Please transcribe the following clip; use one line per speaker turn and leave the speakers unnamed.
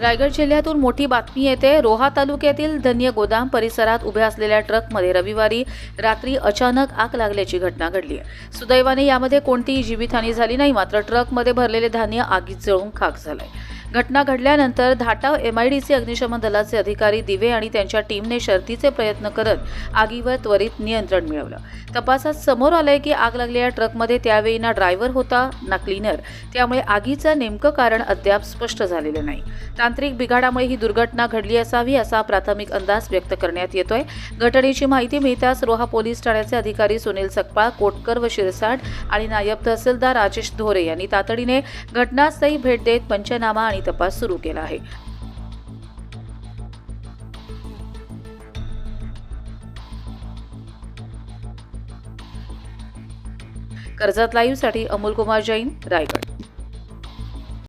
रायगड जिल्ह्यातून मोठी बातमी येते. रोहा तालुक्यातील धन्य गोदाम परिसरात उभ्या असलेल्या ट्रकमध्ये रविवारी रात्री अचानक आग लागल्याची घटना घडली सुदैवाने यामध्ये कोणतीही जीवितहानी झाली नाही मात्र ट्रकमध्ये भरलेले धान्य आगीत जळून खाक झालंय. घटना घडल्यानंतर धाटाव एमआयडीसी अग्निशमन दलाचे अधिकारी दिवे आणि त्यांच्या टीमने शर्तीचे प्रयत्न करत आगीवर त्वरित नियंत्रण मिळवलं. तपासात समोर आलंय की आग लागलेल्या ट्रकमध्ये त्यावेळी ना ड्रायव्हर होता ना क्लीनर. त्यामुळे आगीचं नेमकं कारण अद्याप स्पष्ट झालेलं नाही. तांत्रिक बिघाडामुळे ही दुर्घटना घडली असावी असा प्राथमिक अंदाज व्यक्त करण्यात येतोय. घटनेची माहिती मिळताच रोहा पोलीस ठाण्याचे अधिकारी सुनील सकपाळ कोटकर व शिरसाट आणि नायब तहसीलदार राजेश धोरे यांनी तातडीने घटनास्थळी भेट देत पंचनामा आणि तपास सुरू केला आहे. कर्जत लाईव्हसाठी अमोल कुमार जैन रायगड.